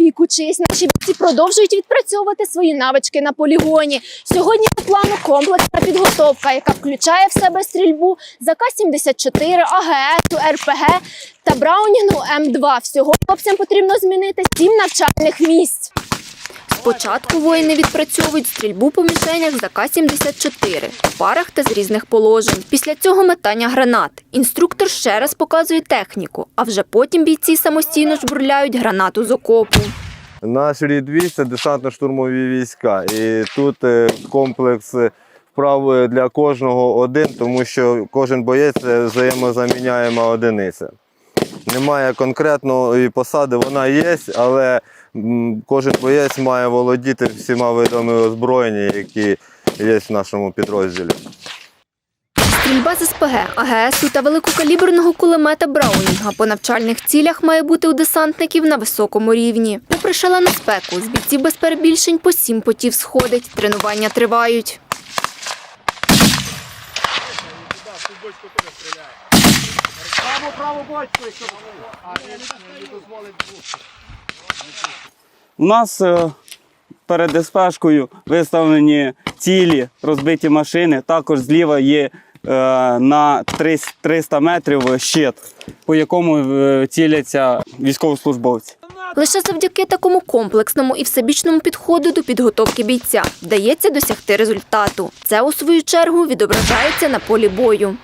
вік учись. Наші бійці продовжують відпрацьовувати свої навички на полігоні. Сьогодні по плану комплексна підготовка, яка включає в себе стрільбу з АК-74, АГС, РПГ та Браунінгу М2. Всього хлопцям потрібно змінити сім навчальних місць. Спочатку воїни відпрацьовують стрільбу по мішенях з АК-74 в парах та з різних положень. Після цього метання гранат. Інструктор ще раз показує техніку, а вже потім бійці самостійно жбурляють гранату з окопу. Наш рід це десантно-штурмові війська. І тут е, комплекс е, вправ е, для кожного один, тому що кожен боєць це взаємозаміняєма одиниця. Немає конкретної посади, вона є, але кожен боєць має володіти всіма видами озброєння, які є в нашому підрозділі. Стрільба з СПГ, АГСу та великокаліберного кулемета Браунінга по навчальних цілях має бути у десантників на високому рівні. Попри шалену спеку, з бійців без перебільшень по сім потів сходить. Тренування тривають. У нас е, перед СПшкою виставлені цілі розбиті машини. Також зліва є е, на 300 300 метрів щит, по якому е, ціляться військовослужбовці. Лише завдяки такому комплексному і всебічному підходу до підготовки бійця вдається досягти результату. Це у свою чергу відображається на полі бою.